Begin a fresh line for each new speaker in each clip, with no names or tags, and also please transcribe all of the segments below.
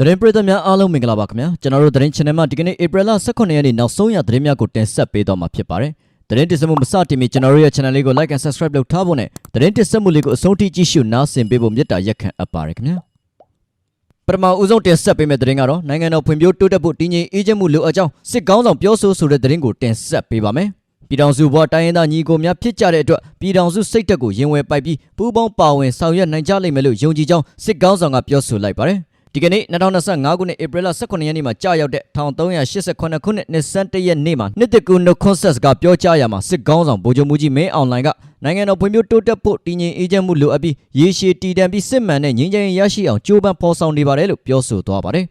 သတင်းပရိသတ်များအားလုံးမင်္ဂလာပါခင်ဗျာကျွန်တော်တို့သတင်း channel မှာဒီကနေ့ April 18ရက်နေ့နောက်ဆုံးရသတင်းများကိုတင်ဆက်ပေးတော့မှာဖြစ်ပါတယ်သတင်းတင်ဆက်မှုမစတင်မီကျွန်တော်တို့ရဲ့ channel လေးကို like and subscribe လုပ်ထားဖို့နဲ့သတင်းတင်ဆက်မှုလေးကိုအဆုံးထိကြည့်ရှုနားဆင်ပေးဖို့မေတ္တာရက်ခံအပ်ပါတယ်ခင်ဗျာပထမဦးဆုံးတင်ဆက်ပေးမယ့်သတင်းကတော့နိုင်ငံတော်ဖွံ့ဖြိုးတိုးတက်ဖို့တည်ငြိမ်အေးချမ်းမှုလိုအပ်ကြောင်းစစ်ကောင်းဆောင်ပြောဆိုဆိုတဲ့သတင်းကိုတင်ဆက်ပေးပါမယ်ပြည်ထောင်စုဘဝတိုင်းရင်းသားညီကိုများဖြစ်ကြတဲ့အတွက်ပြည်ထောင်စုစိတ်တက်ကိုရင်ဝယ်ပိုက်ပြီးပူးပေါင်းပါဝင်ဆောင်ရွက်နိုင်ကြလိမ့်မယ်လို့ယုံကြည်ကြောင်းစစ်ကောင်းဆောင်ကပြောဆိုလိုက်ပါတယ် ဒီကနေ့2025ခုနှစ်ဧပြီလ18ရက်နေ့မှာကြာရောက်တဲ့1388ခုနှစ်နှစ်ဆန်းတရက်နေ့မှာနှစ်တကူနိုကွန်ဆတ်ကပြောကြားရမှာစစ်ကောင်းဆောင်ဗိုလ်ချုပ်မှုကြီးမင်းအောင်လှိုင်ကနိုင်ငံတော်ဖွံ့ဖြိုးတိုးတက်ဖို့တည်ငြိမ်အေးချမ်းမှုလိုအပ်ပြီးရေရှည်တည်တံ့ပြီးစစ်မှန်တဲ့ငြိမ်းချမ်းရေးရရှိအောင်ကြိုးပမ်းဖော်ဆောင်နေပါတယ်လို့ပြောဆိုသွားပါတယ်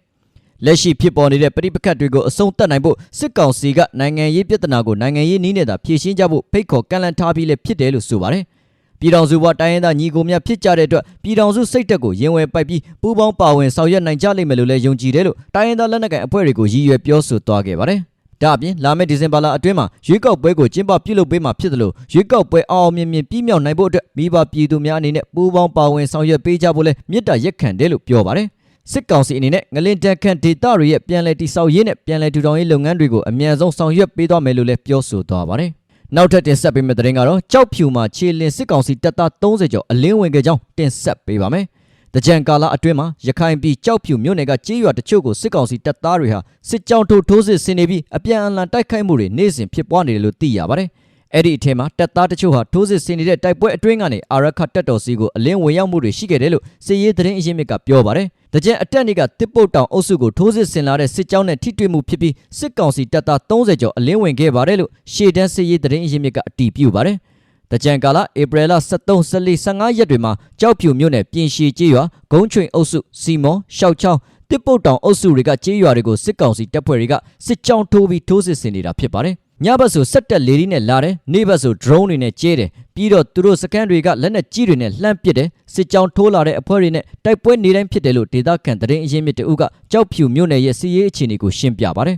လက်ရှိဖြစ်ပေါ်နေတဲ့ပြည်ပခတ်တွေကိုအဆုံးသတ်နိုင်ဖို့စစ်ကောင်စီကနိုင်ငံရေးပြဿနာကိုနိုင်ငံရေးနည်းနဲ့သာဖြေရှင်းကြဖို့ဖိတ်ခေါ်ကန့်လန့်ထားပြီးလည်းဖြစ်တယ်လို့ဆိုပါတယ်။ ပြည်တော်စုဘဝတိုင်းရင်းသားညီကိုများဖြစ်ကြတဲ့အတွက်ပြည်တော်စုစိတ်တက်ကိုရင်ဝယ်ပိုက်ပြီးပူးပေါင်းပါဝင်ဆောင်ရွက်နိုင်ကြလိမ့်မယ်လို့လည်းယုံကြည်တယ်လို့တိုင်းရင်းသားလက်နက်ကိုင်အဖွဲ့တွေကိုရည်ရွယ်ပြောဆိုသွားခဲ့ပါတယ်။ဒါအပြင်လာမယ့်ဒီဇင်ဘာလအတွင်းမှာရွေးကောက်ပွဲကိုကျင်းပပြုလုပ်ပေးမှာဖြစ်တယ်လို့ရွေးကောက်ပွဲအောင်အောင်မြင်မြင်ပြီးမြောက်နိုင်ဖို့အတွက်မိဘပြည်သူများအနေနဲ့ပူးပေါင်းပါဝင်ဆောင်ရွက်ပေးကြဖို့လည်းမြစ်တာရက်ခံတယ်လို့ပြောပါတယ်။စစ်ကောင်စီအနေနဲ့ငလင်တန်ခန့်ဒေတာတွေရဲ့ပြန်လည်တိစောက်ရေးနဲ့ပြန်လည်ထူထောင်ရေးလုပ်ငန်းတွေကိုအမြန်ဆုံးဆောင်ရွက်ပေးသွားမယ်လို့လည်းပြောဆိုသွားပါတယ်။ နောက်ထပ်တင်ဆက်ပေးမယ့်သတင်းကတော့ကြောက်ဖြူမှာခြေလင်စစ်ကောင်စီတပ်သား30ကျော်အလင်းဝင်ခဲ့ကြောင်းတင်ဆက်ပေးပါမယ်။တကြံကာလအတွင်းမှာရခိုင်ပြည်ကြောက်ဖြူမြို့နယ်ကကြေးရွာတချို့ကိုစစ်ကောင်စီတပ်သားတွေဟာစစ်ကြောင်းထိုးထိုးစစ်ဆင်နေပြီးအပြန်အလှန်တိုက်ခိုက်မှုတွေနေ့စဉ်ဖြစ်ပွားနေတယ်လို့သိရပါတယ်။ အဲ့ဒီအထက်မှာတပ်သားတချို့ဟာထိုးစစ်ဆင်နေတဲ့တိုက်ပွဲအတွင်းကနေအာရခတ်တပ်တော်စီကိုအလင်းဝင်ရောက်မှုတွေရှိခဲ့တယ်လို့စစ်ရေးသတင်းအရင်းမြစ်ကပြောပါတယ်။တကြံအတက်နေကတစ်ပုတ်တောင်အုပ်စုကိုထိုးစစ်ဆင်လာတဲ့စစ်ကြောင်းနဲ့ထိတွေ့မှုဖြစ်ပြီးစစ်ကောင်စီတပ်သား30ကျော်အလင်းဝင်ခဲ့ပါတယ်လို့ရှေ့တန်းစစ်ရေးသတင်းအရင်းမြစ်ကအတည်ပြုပါတယ်။တကြံကာလဧပြီလ23 14 15ရက်တွေမှာကြောက်ဖြူမြို့နယ်ပြင်ရှည်ကျေးရွာဂုံးချွင်အုပ်စုစီမော်ရှောက်ချောင်းတစ်ပုတ်တောင်အုပ်စုတွေကကျေးရွာတွေကိုစစ်ကောင်စီတပ်ဖွဲ့တွေကစစ်ကြောင်းထိုးပြီးထိုးစစ်ဆင်နေတာဖြစ်ပါတယ်။ ညဘက်ဆိုစက်တက်လေဒီနဲ့လာတယ်နေ့ဘက်ဆို drone တွေနဲ့ကျဲတယ်ပြီးတော့သူတို့စကန်တွေကလက်နက်ကြီးတွေနဲ့လှမ်းပစ်တယ်စစ်ကြောင်းထိုးလာတဲ့အဖွဲ့တွေနဲ့တိုက်ပွဲနေတိုင်းဖြစ်တယ်လို့ဒေသခံသတင်းအရင်းမြစ်တအုပ်ကကြောက်ဖြူမြို့နယ်ရဲ့စီးရေးအခြေအနေကိုရှင်းပြပါတယ်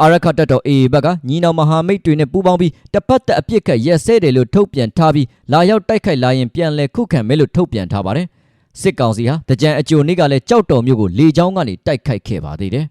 အာရခတ်တပ်တော် AA ဘက်ကညီနောင်မဟာမိတ်တွေနဲ့ပူးပေါင်းပြီးတပ်ပတ်သက်အပြစ်ခတ်ရက်စဲတယ်လို့ထုတ်ပြန်ထားပြီးလာရောက်တိုက်ခိုက်လာရင်ပြန်လည်ခုခံမယ်လို့ထုတ်ပြန်ထားပါတယ်စစ်ကောင်စီဟာတကြံအကြိုနေ့ကလည်းကြောက်တော်မြို့ကိုလေကြောင်းကနေတိုက်ခိုက်ခဲ့ပါသေးတယ်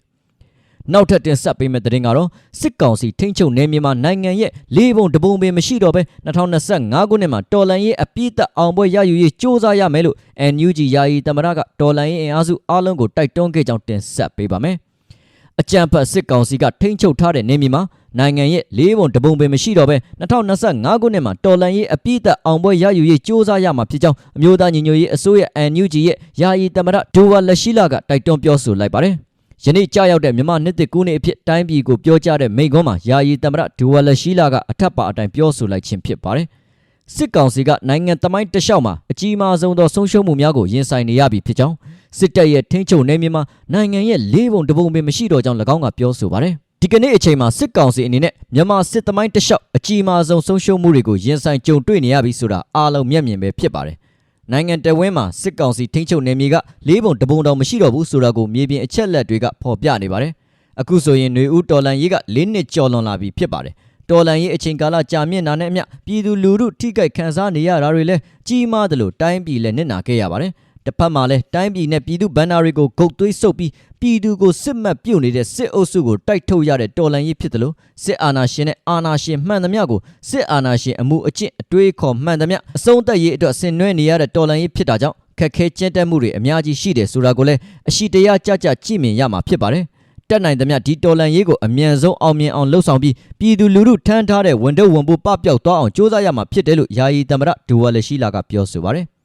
နောက်ထပ်တင်ဆက်ပေးမယ့်သတင်းကတော့စစ်ကောင်စီထိန်းချုပ်နယ်မြေမှာနိုင်ငံရဲ့လေးပုံတပုံပင်မရှိတော့ဘဲ2025ခုနှစ်မှာတော်လန်ရေးအပြည့်သက်အောင်ပွဲရယူရေးစ조사ရမယ်လို့ NUG ယာယီသမရကတော်လန်ရေးအင်အားစုအားလုံးကိုတိုက်တွန်းခဲ့ကြောင်းတင်ဆက်ပေးပါမယ်။အကြံဖတ်စစ်ကောင်စီကထိန်းချုပ်ထားတဲ့နယ်မြေမှာနိုင်ငံရဲ့လေးပုံတပုံပင်မရှိတော့ဘဲ2025ခုနှစ်မှာတော်လန်ရေးအပြည့်သက်အောင်ပွဲရယူရေးစ조사ရမှာဖြစ်ကြောင်းအမျိုးသားညီညွတ်ရေးအစိုးရ NUG ရဲ့ယာယီသမရဒိုဝါလက်ရှိလာကတိုက်တွန်းပြောဆိုလိုက်ပါတယ်။ ယနေ့ကြာရောက်တဲ့မြန်မာနှစ်တစ်ကူးနှစ်အဖြစ်တိုင်းပြည်ကိုပြောကြားတဲ့မိန့်ခွန်းမှာယာယီသမ္မတဒူဝါလရှိလာကအထက်ပါအတိုင်းပြောဆိုလိုက်ခြင်းဖြစ်ပါတယ်။စစ်ကောင်စီကနိုင်ငံသမိုင်းတလျှောက်မှာအကြီးမားဆုံးသောဆုံးရှုံးမှုများကိုရင်ဆိုင်နေရပြီဖြစ်ကြောင်းစစ်တပ်ရဲ့ထိန်းချုပ်နယ်မြေမှာနိုင်ငံရဲ့လေးပုံတစ်ပုံပင်မရှိတော့ကြောင်း၎င်းကပြောဆိုပါတယ်။ဒီကနေ့အချိန်မှာစစ်ကောင်စီအနေနဲ့မြန်မာစစ်သမိုင်းတလျှောက်အကြီးမားဆုံးဆုံးရှုံးမှုတွေကိုရင်ဆိုင်ကြုံတွေ့နေရပြီဆိုတာအားလုံးမျက်မြင်ပဲဖြစ်ပါတယ်။ နိုင်ငံတော်ဝင်းမှာစစ်ကောင်စီထိန်းချုပ်နေမြေကလေးပုံတပုံတောင်မရှိတော့ဘူးဆိုတာကိုမြေပြင်အချက်လက်တွေကဖော်ပြနေပါတယ်။အခုဆိုရင်ຫນွေဦးတော်လန်ရေးက၄နှစ်ကျော်လွန်လာပြီဖြစ်ပါတယ်။တော်လန်ရေးအချိန်ကာလကြာမြင့်လာတဲ့အမျှပြည်သူလူထုထိခိုက်ခံစားနေရတာတွေလည်းကြီးမားတယ်လို့တိုင်းပြည်လည်းနစ်နာခဲ့ရပါတယ်။ တစ်ဖက်မှာလည်းတိုင်းပြည်နဲ့ပြည်သူဗန္နာတွေကိုဂုတ်သွေးဆုပ်ပြီးပြည်သူကိုစစ်မှတ်ပြုတ်နေတဲ့စစ်အုပ်စုကိုတိုက်ထုတ်ရတဲ့တော်လန်ရေးဖြစ်တယ်လို့စစ်အာဏာရှင်နဲ့အာဏာရှင်မှန်သမျှကိုစစ်အာဏာရှင်အမှုအကျင့်အတွေးခေါ်မှန်သမျှအဆုံးသက်ရေးအတွက်ဆင်နွှဲနေရတဲ့တော်လန်ရေးဖြစ်တာကြောင့်ခက်ခဲကျဉ်းတက်မှုတွေအများကြီးရှိတယ်ဆိုတာကိုလည်းအရှိတရားကြကြကြည့်မြင်ရမှာဖြစ်ပါတယ်။တက်နိုင်သမျှဒီတော်လန်ရေးကိုအမြန်ဆုံးအောင်မြင်အောင်လှုပ်ဆောင်ပြီးပြည်သူလူထုထမ်းထားတဲ့ဝန်တော့ဝန်ပိုးပပျောက်သွားအောင်စ조사ရမှာဖြစ်တယ်လို့ယာယီသမ္မတဒူဝါလက်ရှိလာကပြောဆိုပါတယ်။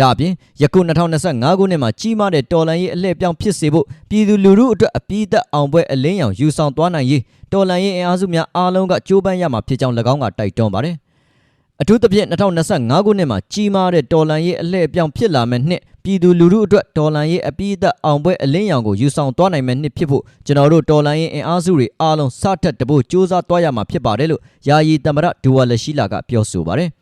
ဒါအပြင်ယခု2025ခုနှစ်မှာကြီးမားတဲ့တော်လန်ရေးအလှည့်ပြောင်းဖြစ်စေဖို့ပြည်သူလူထုအတွက်အပြည့်သက်အောင်ပွဲအလင်းရောင်ယူဆောင်သွားနိုင်ရေးတော်လန်ရေးအင်အားစုများအားလုံးကကြိုးပမ်းရမှာဖြစ်ကြောင်း၎င်းကတိုက်တွန်းပါတယ်။အထူးသဖြင့်2025ခုနှစ်မှာကြီးမားတဲ့တော်လန်ရေးအလှည့်ပြောင်းဖြစ်လာမဲ့နှစ်ပြည်သူလူထုအတွက်တော်လန်ရေးအပြည့်သက်အောင်ပွဲအလင်းရောင်ကိုယူဆောင်သွားနိုင်မဲ့နှစ်ဖြစ်ဖို့ကျွန်တော်တို့တော်လန်ရေးအင်အားစုတွေအားလုံးစထက်တဖို့စ조사သွားရမှာဖြစ်ပါတယ်လို့ယာယီသမ္မတဒူဝါလက်ရှိလာကပြောဆိုပါတယ်။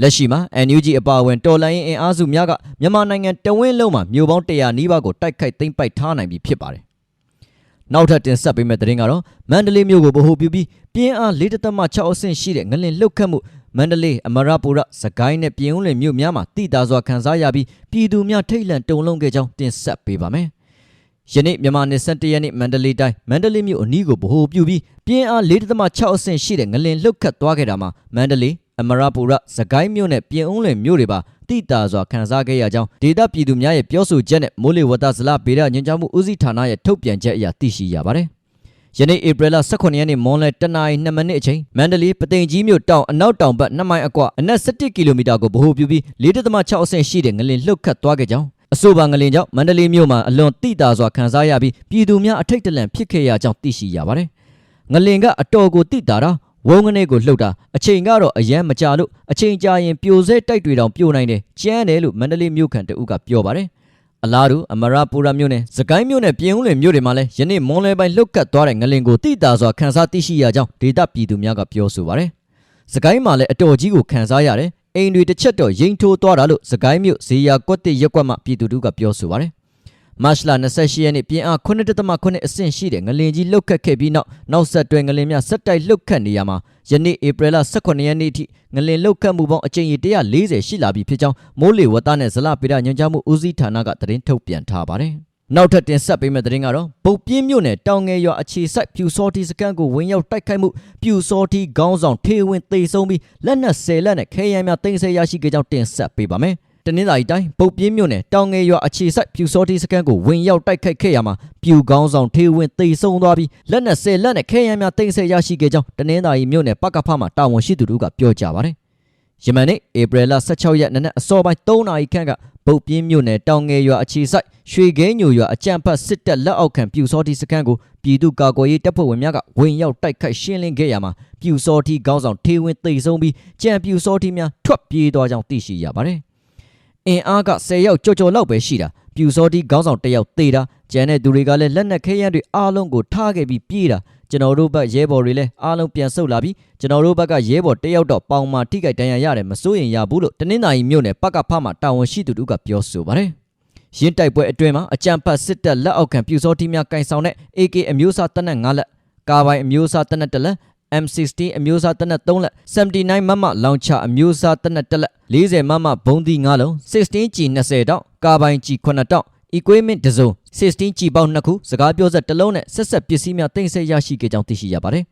လက်ရှိမှာ NUG အပါအဝင်တော်လိုင်းရင်အင်အားစုများကမြန်မာနိုင်ငံတဝင်းလုံးမှာမြို့ပေါင်း100နီးပါးကိုတိုက်ခိုက်သိမ်းပိုက်ထားနိုင်ပြီဖြစ်ပါတယ်။နောက်ထပ်တင်ဆက်ပေးမယ့်သတင်းကတော့မန္တလေးမြို့ကိုဗဟိုပြုပြီးပြင်းအား4.6အဆင့်ရှိတဲ့ငလင်လှုပ်ခတ်မှုမန္တလေးအမရပူရစကိုင်းနဲ့ပြင်ဦးလွင်မြို့များမှာတိတာစွာခန်းစားရပြီးပြည်သူများထိတ်လန့်တုန်လှုပ်ခဲ့ကြောင်းတင်ဆက်ပေးပါမယ်။ယနေ့မြန်မာနှစ်စက်တရက်နေ့မန္တလေးတိုင်းမန္တလေးမြို့အနီးကိုဗဟိုပြုပြီးပြင်းအား4.6အဆင့်ရှိတဲ့ငလင်လှုပ်ခတ်သွားခဲ့တာမှာမန္တလေး အမရပူရစကိုင်းမြို့နဲ့ပြင်ဦးလွင်မြို့တွေပါတိတာစွာခန်းစားခဲ့ရကြောင်းဒေသပြည်သူများရဲ့ပြောဆိုချက်နဲ့မိုးလေဝသဇလဗေဒညွှန်ကြားမှုဦးစီးဌာနရဲ့ထုတ်ပြန်ချက်အရသိရှိရပါတယ်။ယနေ့ဧပြီလ18ရက်နေ့မွန်းလယ်တနာရီ2မိနစ်အချိန်မန္တလေးပသိမ်ကြီးမြို့တောင်အနောက်တောင်ဘက်2မိုင်အကွာအနက်17ကီလိုမီတာကိုဗဟိုပြုပြီး4.6အဆင့်ရှိတဲ့ငလင်လှုပ်ခတ်သွားခဲ့ကြောင်းအဆိုပါငလင်ကြောင့်မန္တလေးမြို့မှာအလွန်တိတာစွာခန်းစားရပြီးပြည်သူများအထိတ်တလန့်ဖြစ်ခဲ့ရကြောင်းသိရှိရပါတယ်။ငလင်ကအတော်ကိုတိတာတာ ဝုန်းကနေကိုလှုပ်တာအချိန်ကတော့အရန်မကြလို့အချိန်ကြာရင်ပြိုစဲတိုက်တွေတောင်ပြိုနိုင်တယ်ကျန်းတယ်လို့မန္တလေးမြို့ခံတအုပ်ကပြောပါတယ်။အလားတူအမရပူရမြို့နယ်စကိုင်းမြို့နယ်ပြင်ဦးလွင်မြို့တွေမှာလည်းယနေ့မွန်လွယ်ပိုင်းလှုပ်ကတ်သွားတဲ့ငလင်ကိုတိတာစွာခန်းစားသိရှိရကြောင်းဒေသပြည်သူများကပြောဆိုပါတယ်။စကိုင်းမှာလည်းအတော်ကြီးကိုခန်းစားရတယ်အိမ်တွေတစ်ချက်တော့ရိမ့်ထိုးသွားတာလို့စကိုင်းမြို့ဇေယျကွက်တစ်ရက်ကွက်မှပြည်သူတို့ကပြောဆိုပါတယ်။ မတ်လ28ရက်နေ့ပြင်အား9.9အဆင့်ရှိတဲ့ငလင်ကြီးလှုပ်ခတ်ခဲ့ပြီးနောက်နောက်ဆက်တွဲငလင်များဆက်တိုက်လှုပ်ခတ်နေရမှာယနေ့ဧပြီလ18ရက်နေ့ထိငလင်လှုပ်ခတ်မှုပေါင်းအကြိမ်ရေ140ရှိလာပြီဖြစ်ကြောင်းမိုးလေဝသနဲ့ဇလပေဒညွှန်ကြားမှုဦးစီးဌာနကသတင်းထုတ်ပြန်ထားပါတယ်။နောက်ထပ်တင်ဆက်ပေးမယ့်သတင်းကတော့ဗုတ်ပြင်းမြို့နယ်တောင်ငယ်ရွာအခြေစိုက်ပြူစောတီစကန်ကိုဝင်ရောက်တိုက်ခိုက်မှုပြူစောတီခေါင်းဆောင်ထေဝင်သေဆုံးပြီးလက်နက်10လက်နဲ့ခဲယမ်းများတင်ဆက်ရရှိခဲ့ကြောင်းတင်ဆက်ပေးပါမယ်။ တနင်္လာရီတိုင်းပုတ်ပြင်းမြို့နယ်တောင်ငယ်ရွာအခြေစိုက်ပြူစောတီစကန်ကိုဝင်ရောက်တိုက်ခိုက်ခဲ့ရမှာပြူကောင်းဆောင်ထေဝင်သေဆုံးသွားပြီးလက်နက်10လက်နဲ့ခဲယမ်းများတင်ဆက်ရရှိခဲ့ကြောင်းတနင်္လာရီမြို့နယ်ပကဖမှတာဝန်ရှိသူတို့ကပြောကြားပါတယ်။ယမန်နေ့ဧပြီလ16ရက်နေ့နက်အစောပိုင်း3နာရီခန့်ကပုတ်ပြင်းမြို့နယ်တောင်ငယ်ရွာအခြေစိုက်ရွှေခဲညိုရွာအကြံဖတ်စစ်တပ်လက်အောက်ခံပြူစောတီစခန်းကိုပြည်သူ့ကာကွယ်ရေးတပ်ဖွဲ့ဝင်များကဝင်ရောက်တိုက်ခိုက်ရှင်းလင်းခဲ့ရမှာပြူစောတီခေါင်းဆောင်ထေဝင်သေဆုံးပြီးကြံပြူစောတီများထွက်ပြေးသွားကြောင်းသိရှိရပါတယ်။ အင်အားက10ရောက်ကြော်ကြော်လောက်ပဲရှိတာပြူစောတီခေါင်းဆောင်တစ်ယောက်သေတာကျန်တဲ့သူတွေကလည်းလက်နက်ခဲယမ်းတွေအားလုံးကိုထားခဲ့ပြီးပြေးတာကျွန်တော်တို့ဘက်ရဲဘော်တွေလည်းအားလုံးပြန်ဆုတ်လာပြီးကျွန်တော်တို့ဘက်ကရဲဘော်တယောက်တော့ပေါင်မာထိကြိုက်တန်းရရတယ်မစိုးရင်ရဘူးလို့တနင်္သာရီမြို့နယ်ပကဖမှတာဝန်ရှိသူတို့ကပြောဆိုပါတယ်။ရင်းတိုက်ပွဲအတွင်းမှာအကြံဖတ်စစ်တပ်လက်အောက်ခံပြူစောတီများကင်ဆောင်တဲ့ AK အမျိုးအစားတပ်နက်9လက်ကာဘိုင်အမျိုးအစားတပ်နက်1လက် M16 အမျိုးအစားတပ်နက်3လက်79မမလောင်ချအမျိုးအစားတပ်နက်1လက် 40မမဘုံသီး9လုံး 16 G 20တောက်ကာဘိုင် G 9တောက် equipment တစ်စုံ 16 G ပေါက်2ခုစကားပြောစက်တစ်လုံးနဲ့ဆက်ဆက်ပစ္စည်းများတင်ဆက်ရရှိခဲ့ကြောင်းသိရှိရပါတယ်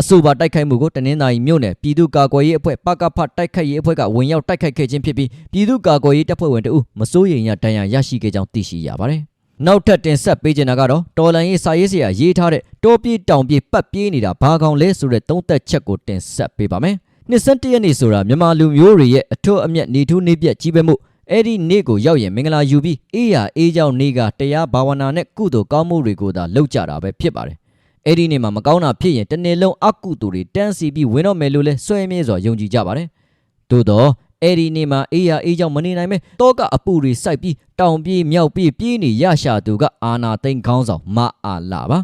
အဆိုပါတိုက်ခိုက်မှုကိုတနင်္သာရီမြို့နယ်ပြည်သူ့ကာကွယ်ရေးအဖွဲ့ပကဖတိုက်ခိုက်ရေးအဖွဲ့ကဝင်ရောက်တိုက်ခိုက်ခဲ့ခြင်းဖြစ်ပြီးပြည်သူ့ကာကွယ်ရေးတပ်ဖွဲ့ဝင်တို့မစိုးရိမ်ရဒဏ်ရာရရှိခဲ့ကြောင်းသိရှိရပါတယ်။နောက်ထပ်တင်ဆက်ပေးချင်တာကတော့တော်လန်ရေးစာရေးဆရာရေးထားတဲ့တောပြေးတောင်ပြေးပတ်ပြေးနေတာဘာကောင်လဲဆိုတဲ့သုံးသက်ချက်ကိုတင်ဆက်ပေးပါမယ်။ နှစ်စက်တရက်နေ့ဆိုတာမြန်မာလူမျိုးတွေရဲ့အထွတ်အမြတ်နေထူးနေပြက်ကြီးပဲမှုအဲ့ဒီနေ့ကိုရောက်ရင်မင်္ဂလာယူပြီးအေးရအေးကြောင့်နေ့ကတရားဘာဝနာနဲ့ကုသိုလ်ကောင်းမှုတွေကိုသာလုပ်ကြတာပဲဖြစ်ပါတယ်။အဲ့ဒီနေ့မှာမကောင်းတာဖြစ်ရင်တစ်နေ့လုံးအကုသိုလ်တွေတန်းစီပြီးဝင်တော့မယ်လို့လဲစွဲမြဲစွာယုံကြည်ကြပါတယ်။သို့တော့အဲ့ဒီနေ့မှာအေးရအေးကြောင့်မနေနိုင်ပဲတောကအပူတွေစိုက်ပြီးတောင်ပြေးမြောက်ပြေးပြေးနေရရှာသူကအာနာသိန်းခေါင်းဆောင်မအားလာပါ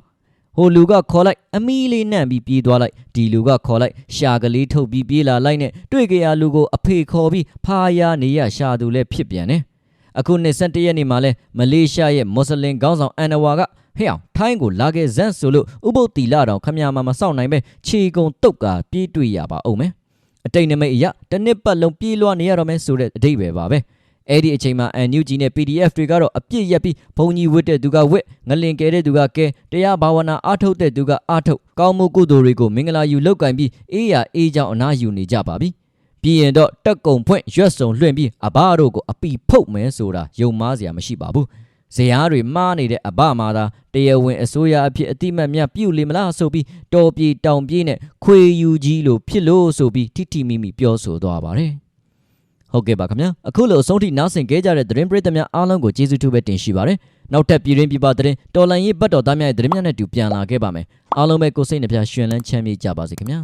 ဟိုလူကခေါ်လိုက်အမီလေးနှံ့ပြီးပြေးသွားလိုက်ဒီလူကခေါ်လိုက်ရှာကလေးထုတ်ပြီးပြေးလာလိုက်နဲ့တွေ့ကြရလူကိုအဖေခေါ်ပြီးဖားရနေရရှာသူလည်းဖြစ်ပြန်တယ်အခုနှစ်ဆက်တရက်နေ့မှာလဲမလေးရှားရဲ့မွတ်စလင်ခေါင်းဆောင်အန်နဝါကဟဲ့အောင်ထိုင်းကိုလာခဲ့ဇန့်ဆိုလို့ဥပုပ်တီလာတော်ခမရမှာမစောင့်နိုင်ပဲခြေကုံတုတ်ကပြေးတွေ့ရပါအောင်မယ်အတိတ်နမိတ်အရတစ်နှစ်ပတ်လုံးပြေးလွှားနေရတော့မယ်ဆိုတဲ့အတိတ်ပဲပါပဲ အဲ့ဒီအချိန်မှာ NUG နဲ့ PDF တွေကတော့အပြစ်ရက်ပြီးဘုံကြီးဝတ်တဲ့သူကဝတ်ငလင်ကဲတဲ့သူကကဲတရားဘာဝနာအားထုတ်တဲ့သူကအားထုတ်ကောင်းမှုကုသိုလ်တွေကိုမင်္ဂလာယူလောက်ကင်ပြီးအေးရအေးကြောင်အနာယူနေကြပါပြီပြီးရင်တော့တက်ကုံဖွင့်ရွက်စုံလွှင့်ပြီးအဘတို့ကိုအပီဖုတ်မယ်ဆိုတာယုံမားစရာမရှိပါဘူးဇရာတွေမှားနေတဲ့အဘမာသာတရားဝင်အစိုးရအဖြစ်အတိမတ်မြပြုလေမလားဆိုပြီးတော်ပြေတောင်ပြေးနဲ့ခွေယူကြီးလို့ဖြစ်လို့ဆိုပြီးထိထိမိမိပြောဆိုသွားပါတယ် ဟုတ်ကဲ့ပါခင်ဗျာအခုလိုအဆုံးထိနားဆင်ကြကြတဲ့သတင်းပရိသတ်များအားလုံးကိုကျေးဇူးတူပဲတင်ရှိပါတယ်နောက်ထပ်ပြည်ရင်းပြပသတင်းတော်လန်ရေးဘတ်တော်သားများရဲ့သတင်းများနဲ့တူပြန်လာခဲ့ပါမယ်အားလုံးပဲကိုယ်စိတ်နှပြရှင်လန်းချမ်းမြေ့ကြပါစေခင်ဗျာ